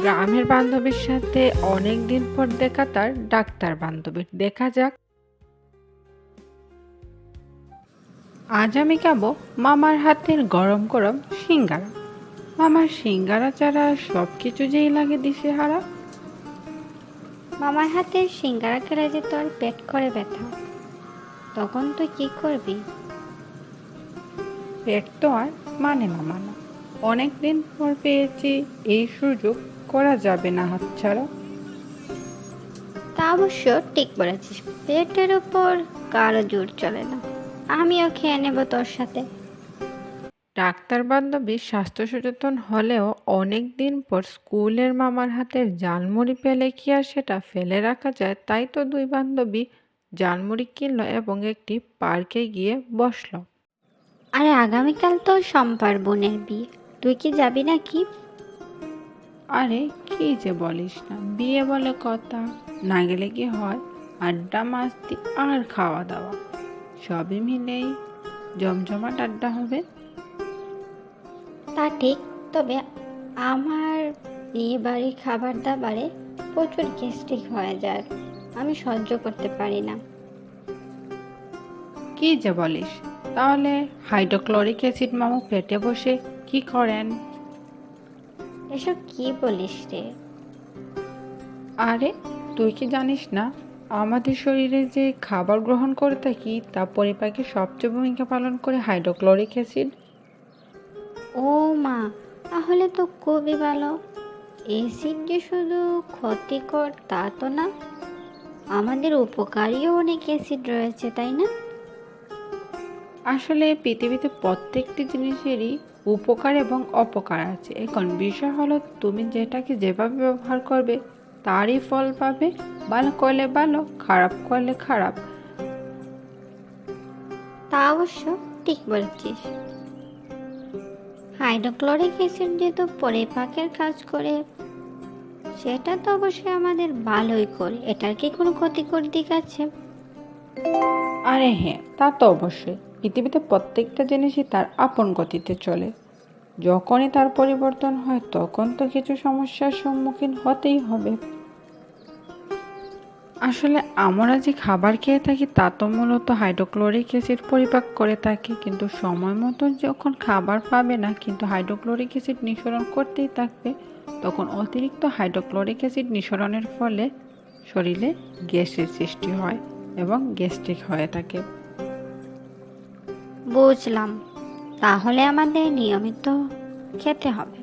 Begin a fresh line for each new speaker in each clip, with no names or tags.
গ্রামের বান্ধবীর সাথে অনেক দিন পর দেখা তার ডাক্তার বান্ধবীর। দেখা যাক। আজ আমি খাব মামার হাতের গরম গরম সিঙ্গারা। মামার সিঙ্গারা ছাড়া সব কিছু যেই লাগে দিশেহারা।
মামার হাতের সিঙ্গারা খেলে যে তোর পেট করে ব্যথা। তখন তুই কি করবি?
পেট তো আর মানে মামা না। অনেক দিন পর পেয়েছি এই সুযোগ। করা যাবে না হাতছাড়া
তা অবশ্য ঠিক বলেছিস। পেটের উপর কারও জোর চলে না। আমিও খেয়ে নেব তোর সাথে।
ডাক্তার বান্ধবী স্বাস্থ্য সচেতন হলেও অনেক দিন পর স্কুলের মামার হাতের জালমুড়ি পেলে কি আর সেটা ফেলে রাখা যায় তাই তো দুই বান্ধবী জালমুড়ি কিনলো এবং একটি পার্কে গিয়ে বসল।
আরে আগামীকাল তো সম্পার বোনের বিয়ে। তুই কি যাবি নাকি?
আরে কি যে বলিস না বিয়ে বলে কথা না গেলে কি হয়? আড্ডা মাস্তি আর খাওয়া দাওয়া সবই মিলেই জমজমাট আড্ডা হবে।
তা ঠিক তবে আমার বিয়ে বাড়ির খাবার দাবারে প্রচুর গ্যাস্ট্রিক হয়ে যায় আমি সহ্য করতে পারি না।
কি যে বলিস তাহলে হাইড্রোক্লোরিক অ্যাসিড মামু পেটে বসে কি করেন?
এসব কি বলিস রে?
আরে তুই কি জানিস না? আমাদের শরীরে যে খাবার গ্রহণ করে থাকি তা পরিপাকে সবচেয়ে ভূমিকা পালন করে হাইড্রোক্লোরিক অ্যাসিড।
ও মা তাহলে তো খুবই ভালো। এসিড যে শুধু ক্ষতিকর তা তো না আমাদের উপকারীও অনেক অ্যাসিড রয়েছে তাই না?
আসলে পৃথিবীতে প্রত্যেকটি জিনিসেরই উপকার এবং অপকার আছে। এখন বিষয় হলো তুমি যেটাকে যেভাবে ব্যবহার করবে তারই ফল পাবে। ভালো করলে ভালো খারাপ করলে খারাপ।
তা অবশ্য ঠিক বলেছিস। হাইড্রোক্লোরিক অ্যাসিড যেহেতু পরিপাকের কাজ করে সেটা তো অবশ্যই আমাদের ভালোই করে। এটার কি কোনো ক্ষতিকর দিক আছে?
আরে হ্যাঁ তা তো অবশ্যই। পৃথিবীতে প্রত্যেকটা জিনিসই তার আপন গতিতে চলে। যখনই তার পরিবর্তন হয়, তখন তো কিছু সমস্যার সম্মুখীন হতেই হবে। আসলে আমরা যে খাবার খেয়ে থাকি, তা তো মূলত হাইড্রোক্লোরিক অ্যাসিড পরিপাক করে থাকে। কিন্তু সময় মতো যখন খাবার পাবে না, কিন্তু হাইড্রোক্লোরিক অ্যাসিড নিঃসরণ করতেই থাকবে, তখন অতিরিক্ত হাইড্রোক্লোরিক অ্যাসিড নিঃসরণের ফলে শরীরে গ্যাসের সৃষ্টি হয় এবং গ্যাস্ট্রিক হয়ে থাকে।
বুঝলাম। তাহলে আমাদের নিয়মিত খেতে হবে।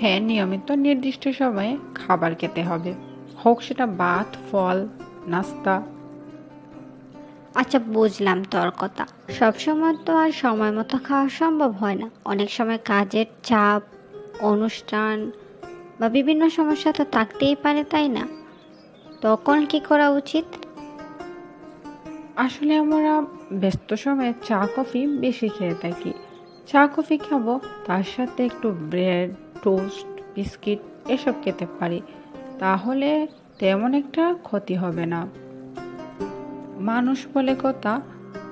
হ্যাঁ নিয়মিত নির্দিষ্ট সময়ে খাবার খেতে হবে। হোক সেটা ভাত ফল নাস্তা।
আচ্ছা বুঝলাম তোর কথা। সবসময় তো আর সময় মতো খাওয়া সম্ভব হয় না। অনেক সময় কাজের চাপ অনুষ্ঠান বা বিভিন্ন সমস্যা তো থাকতেই পারে তাই না? তখন কি করা উচিত?
আসলে আমরা ব্যস্ত সময়ে চা, কফি বেশি খেয়ে থাকি। চা, কফি খাব, তার সাথে একটু ব্রেড, টোস্ট, বিস্কিট এসব খেতে পারি। তাহলে তেমন একটা ক্ষতি হবে না। মানুষ বলে কথা,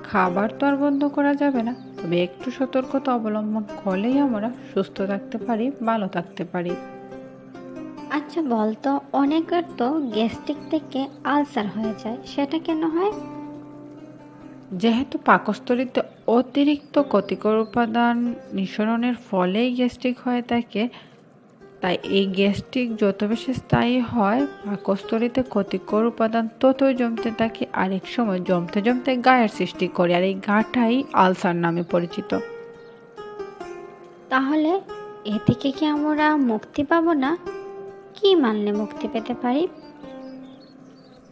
খাবার তো আর বন্ধ করা যাবে না। তবে একটু সতর্কতা অবলম্বন করলেই আমরা সুস্থ থাকতে পারি, ভালো থাকতে পারি।
আচ্ছা বলতো, অনেকের তো গ্যাস্ট্রিক থেকে আলসার হয়ে যায়। সেটা কেন হয়?
যেহেতু পাকস্থলীতে অতিরিক্ত ক্ষতিকর উপাদান নিঃসরণের ফলেই গ্যাস্ট্রিক হয়ে থাকে, তাই এই গ্যাস্ট্রিক যত বেশি স্থায়ী হয়, পাকস্থলীতে ক্ষতিকর উপাদান ততই জমতে থাকে আর এক সময় জমতে জমতে গায়ের সৃষ্টি করে, আর এই গাটাই আলসার নামে পরিচিত।
তাহলে এ থেকে কি আমরা মুক্তি পাবো না? কি মানলে মুক্তি পেতে পারি?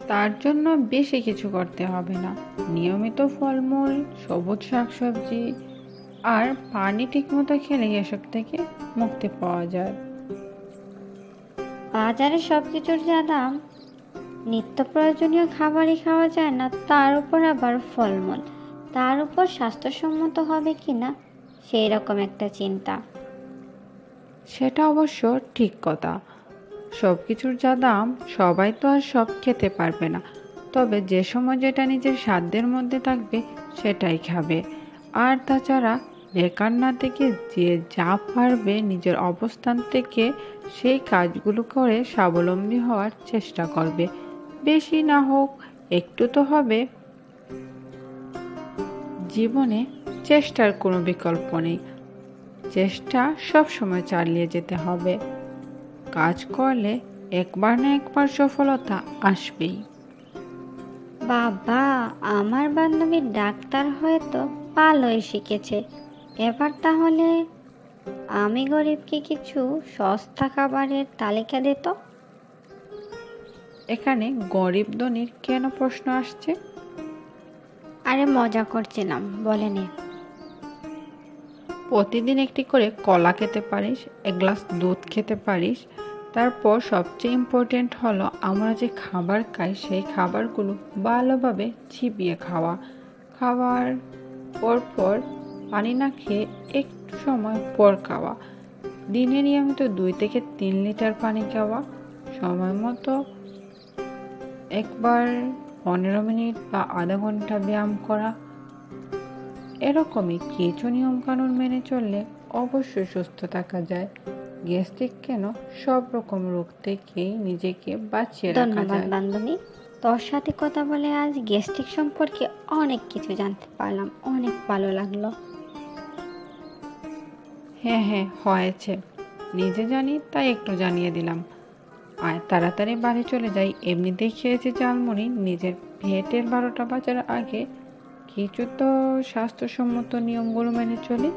তার জন্য বেশি কিছু করতে হবে না। নিয়মিত ফলমূল সবুজ শাকসবজি আর পানি ঠিকমতো খেলে এসব থেকে মুক্তি পাওয়া যায়।
বাজারে সব কিছুর যা দাম নিত্য প্রয়োজনীয় খাবারই খাওয়া যায় না তার উপর আবার ফলমূল। তার উপর স্বাস্থ্যসম্মত হবে কি না সেই রকম একটা চিন্তা।
সেটা অবশ্য ঠিক কথা। সব কিছুর যা দাম, সবাই তো আর সব খেতে পারবে না। তবে যে সময় যেটা নিজের সাধ্যের মধ্যে থাকবে, সেটাই খাবে। আর তাছাড়া বেকার না থেকে যে যা পারবে নিজের অবস্থান থেকে, সেই কাজগুলো করে স্বাবলম্বী হওয়ার চেষ্টা করবে। বেশি না হোক, একটু তো হবে। জীবনে চেষ্টার কোনো বিকল্প নেই। চেষ্টা সব সময় চালিয়ে যেতে হবে। কাজ করলে একবার না একবার সফলতা আসবেই।
বাবা আমার বান্ধবী ডাক্তার হয়তো ভালোই শিখেছে। এবার তাহলে আমি গরিবকে কিছু সস্তা খাবারের তালিকা দিত
এখানে গরিব ধনির কেন প্রশ্ন আসছে?
আরে মজা করছিলাম বলেনি
প্রতিদিন একটি করে কলা খেতে পারিস, এক গ্লাস দুধ খেতে পারিস। তারপর সবচেয়ে ইম্পর্টেন্ট হলো আমরা যে খাবার খাই, সেই খাবারগুলো ভালোভাবে চিবিয়ে খাওয়া। খাওয়ার পর পর পানি না খেয়ে একটু সময় পর খাওয়া। দিনে নিয়মিত দুই থেকে তিন লিটার পানি খাওয়া। সময় মতো একবার পনেরো মিনিট বা আধা ঘণ্টা ব্যায়াম করা। এরকমই কিছু নিয়মকানুন মেনে চললে অবশ্যই সুস্থ থাকা যায়। গ্যাস্ট্রিক কেন সব রকম রোগ থেকেই নিজেকে বাঁচিয়ে রাখা
ধন্যবাদ
যায়।
বান্ধবী। তোর সাথে কথা বলে আজ গেস্টিক সম্পর্কে অনেক কিছু জানতে পারলাম। অনেক ভালো লাগল।
হ্যাঁ হ্যাঁ হয়েছে। নিজে জানি তাই একটু জানিয়ে দিলাম। আর তাড়াতাড়ি বাড়ি চলে যাই। এমনিতেই খেয়েছি ঝালমুড়ি নিজের পেটের বারোটা বাজার আগে কিছু তো স্বাস্থ্যসম্মত নিয়মগুলো মেনে চলি।